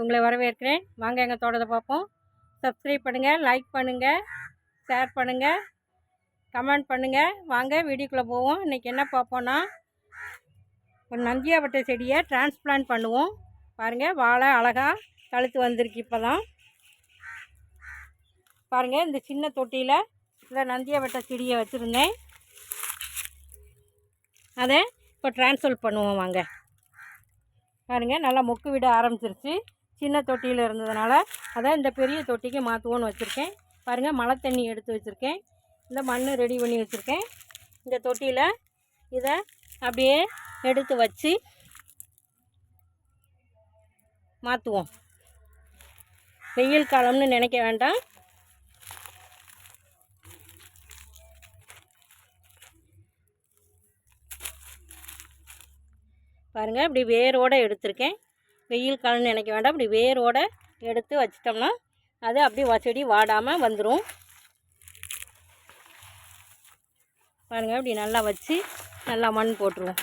உங்களை வரவேற்கிறேன். வாங்க எங்கள் தோட்டத்தை பார்ப்போம். சப்ஸ்கிரைப் பண்ணுங்கள் லைக் பண்ணுங்கள் ஷேர் பண்ணுங்கள் கமெண்ட் பண்ணுங்கள் வாங்க வீடியோக்குள்ளே போவோம். இன்றைக்கி என்ன பார்ப்போன்னா ஒரு நந்தியாவட்டை செடியை டிரான்ஸ்பிளான்ட் பண்ணுவோம். பாருங்கள் வாழை அழகாக தழுத்து வந்திருக்கு இப்போ தான் பாருங்கள் இந்த சின்ன தொட்டியில் இந்த நந்தியாவட்டை செடியை வச்சுருந்தேன். அதை இப்போ டிரான்ஸ்ஃபர் பண்ணுவோம் வாங்க. பாருங்கள் நல்லா மொக்கு விட ஆரம்பிச்சிருச்சு. சின்ன தொட்டியில் இருந்ததுனால அதை இந்த பெரிய தொட்டிக்கு மாற்றுவோன்னு வச்சுருக்கேன். பாருங்கள் மழை தண்ணி எடுத்து வச்சுருக்கேன். இந்த மண் ரெடி பண்ணி வச்சுருக்கேன். இந்த தொட்டியில் இதை அப்படியே எடுத்து வச்சு மாற்றுவோம் வெயில் காலம்னு நினைக்க வேண்டாம். பாருங்கள் இப்படி வேரோடு எடுத்திருக்கேன். வெயில் காலம்னு நினைக்க வேண்டாம். அப்படி வேரோடு எடுத்து வச்சிட்டோம்னா அது அப்படியே செடி வாடாமல் வந்துடும் பாருங்கள் இப்படி நல்லா வச்சு நல்லா மண் போட்டுருவோம்.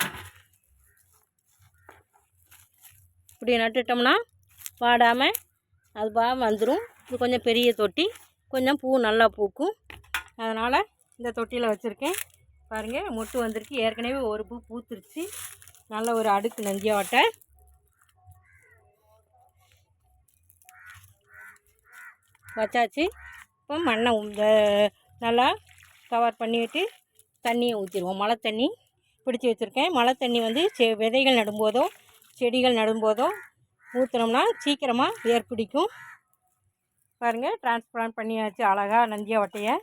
இப்படி நட்டுட்டோம்னா வாடாமல் அது பா வந்துடும் இது கொஞ்சம் பெரிய தொட்டி. கொஞ்சம் பூ நல்லா பூக்கும். அதனால் இந்த தொட்டியில் வச்சுருக்கேன். பாருங்கள் மொட்டு வந்திருக்கு. ஏற்கனவே ஒரு பூ பூத்துருச்சு. நல்ல ஒரு அடுக்கு நந்தியாவட்டை வச்சாச்சு. இப்போ மண்ணை நல்லா கவர் பண்ணிவிட்டு தண்ணியை ஊற்றிடுவோம் மழை தண்ணி பிடிச்சி வச்சுருக்கேன். மழை தண்ணி வந்து செ விதைகள் நடும்போதோ செடிகள் நடும்போதோ ஊற்றுனோம்னா சீக்கிரமாக வேர் பிடிக்கும். பாருங்கள் டிரான்ஸ்பிளான்ட் பண்ணியாச்சு. அழகாக நந்தியா வட்டையை.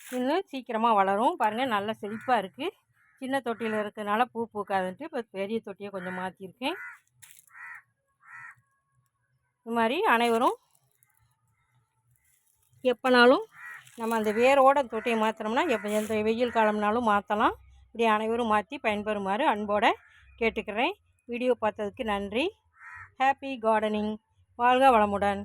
இன்னும் சீக்கிரமாக வளரும். பாருங்கள் நல்ல செழிப்பாக இருக்குது சின்ன தொட்டியில் இருக்கிறதுனால பூ பூக்காதுன்ட்டு இப்போ பெரிய தொட்டியை கொஞ்சம் மாற்றிருக்கேன் இது மாதிரி அனைவரும் எப்போனாலும் நம்ம அந்த வேரோட தொட்டியை மாற்றினோம்னா எப்போ எந்த வெயில் காலம்னாலும் மாற்றலாம் இப்படி அனைவரும் மாற்றி பயன்பெறுமாறு அன்போடு கேட்டுக்கிறேன். வீடியோ பார்த்ததுக்கு நன்றி. ஹாப்பி கார்டனிங் வாழ்க வளமுடன்.